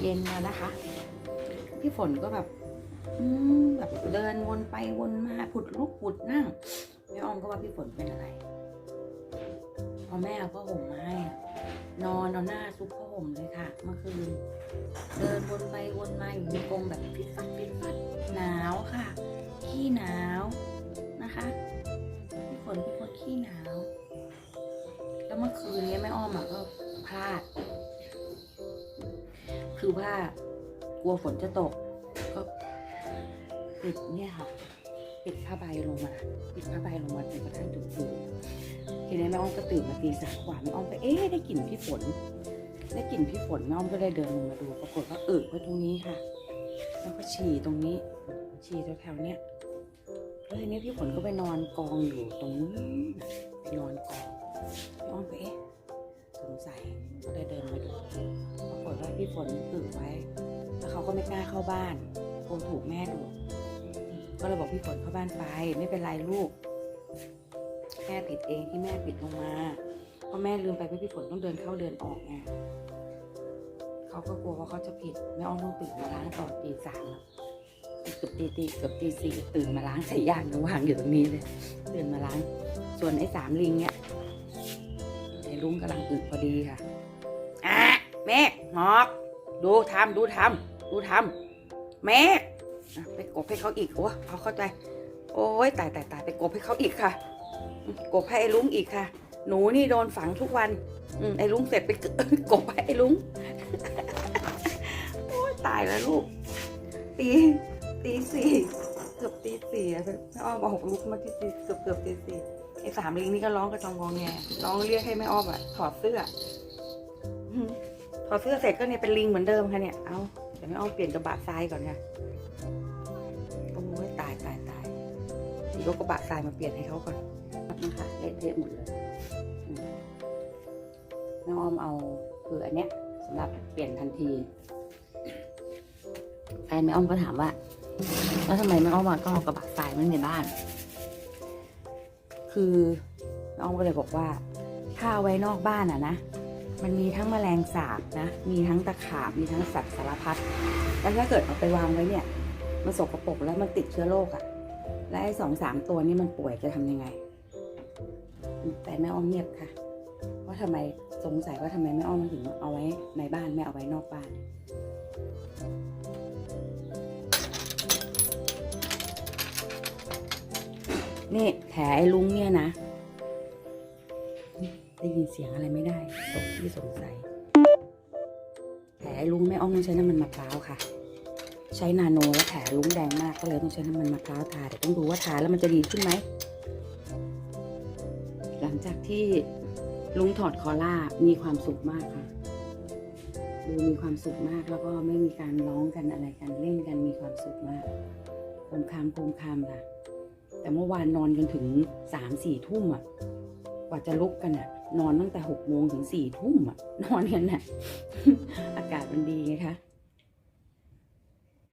เย็นแล้วนะคะ พี่ฝนก็แบบแบบเดินวนไปวนมาผุดลุกผุดนั่งแม่ออมก็ว่าพี่ฝนเป็นอะไรพอแม่เอาผ้าห่มมาให้ นอนเอาหน้าซุกผ้าห่มเลยค่ะเมื่อคืนเดินวนไปวนมาอยู่ในกรงแบบฟิตฟัดฟิตฟัดหนาวค่ะขี้หนาวนะคะพี่ฝนเป็นคนขี้หนาว แล้วเมื่อคืนนี้แม่อ้อมอะก็พลาด คือว่ากลัวฝนจะตก ก็ปิดเนี่ยค่ะปิดผ้าใบลงมาปิดผ้าใบลงมาจนกระทั่งถึงตื่นทีนี้แม่อ้อมก็ตื่นมาตีสามกว่าแม่อ้อมก็เอ๊ะได้กลิ่นพี่ฝน ได้กลิ่นพี่ฝนแม่อ้อมก็เลยเดินลงมาดูปรากฏว่าเออไว้ตรงนี้ค่ะ แล้วก็ฉี่ตรงนี้ ฉี่แถวๆเนี้ยแล้วทีนี้พี่ฝนก็ไปนอนกองอยู่ตรงนู้นน่ะไปนอนกองแม่อ้อมก็เอ๊ะสงสัยก็เลยเดินมาดูปรากฏว่า พี่ฝนอึไว้ แล้วเขาก็ไม่กล้าเข้าบ้านกลัวถูกแม่ดุก็เลยบอกพี่ฝนเข้าบ้านไป ไม่เป็นไรลูก แม่ผิดเองที่แม่ปิดลงมาเพราะแม่ลืมไปว่าพี่ฝนต้องเดินเข้าเดินออกไงเขาก็กลัวว่าเขาจะผิดแม่อ้อมต้องตื่นมาล้างตอนตีสามเกือบตีตีเกือบตีสี่ตื่นมาล้างใส่ย่างยังวางอยู่ตรงนี้เลยตื่นมาล้าง ส่วนไอ้สามลิงเนี่ยไอ้ลุงกำลังอึพอดีค่ะ แม่หมอก ดูทำดูทำดูทำแม่ไปกบให้เขาอีกโอ้เอาเข้าใจ โอ้ยตายตายตายไปกบให้เขาอีกค่ะ กบให้ไอ้ลุงอีกค่ะ หนูนี่โดนฝังทุกวันอืไอ้ลุงเสร็จไปกกบให้ไอ้ลุงโอ้ยตายแล้วลูก ตีตีสี่เกือบตีสี่อะแม่อ้อมบอกลุกมาที่ตีเกือบเกือบตีสี่ไอ้สามลิงนี่ก็ร้องกระจองงองแงร้องเรียกให้แม่อ้อมอะถอดเสื้อ อืมพอเสื้อเสร็จก็เนี่ยเป็นลิงเหมือนเดิมค่ะเนี่ย เอาเดี๋ยวไม่เอาเปลี่ยนกระบะทรายก่อนค่ะ โอ้ยตายตายตายยกกระบะทรายมาเปลี่ยนให้เขาก่อนนะคะเละเทะหมดเลยน้องอ้อมเอาคืออันเนี้ยสำหรับเปลี่ยนทันที แฟนแม่อ้อมก็ถามว่า แล้วทำไมแม่อ้อมก็เอากระบะทรายไว้ในบ้าน คือแม่อ้อมก็เลยบอกว่าถ้าเอาไว้นอกบ้านอะนะ มันมีทั้งแมลงสาบนะ มีทั้งตะขาบ มีทั้งสัตว์สารพัด แล้วถ้าเกิดเอาไปวางไว้เนี่ย มันสกปรกแล้วมันติดเชื้อโรคอะ่ะ และไอ้สองสามตัวนี้มันป่วยจะทำยังไง แต่แม่อ้อมเงียบค่ะ ว่าทำไมสงสัยว่าทำไมแม่อ้อมมันถึงเอาไว้ในบ้านไม่เอาไว้นอกบ้านนี่แผลไอ้ลุงเนี่ยนะ ได้ยินเสียงอะไรไม่ได้สงที่สงสัย แผลลุงแม่อ้อมต้องใช้น้ำมันมะพร้าวค่ะ ใช้นาโนแล้วแผลลุงแดงมากก็เลยต้องใช้น้ำมันมะพร้าวทาแต่ต้องดูว่าทาแล้วมันจะดีขึ้นไหม หลังจากที่ลุงถอดคอล่ามีความสุขมากค่ะดูมีความสุขมากแล้วก็ไม่มีการร้องกันอะไรกันเล่นกันมีความสุขมากโคมคามโคมคามค่ะ แต่เมื่อวานนอนกันถึงสามสี่ทุ่มอะ กว่าจะลุกกันอะ นอนตั้งแต่หกโมงถึงสี่ทุ่มอะนอนกันอะอากาศมันดีไงคะ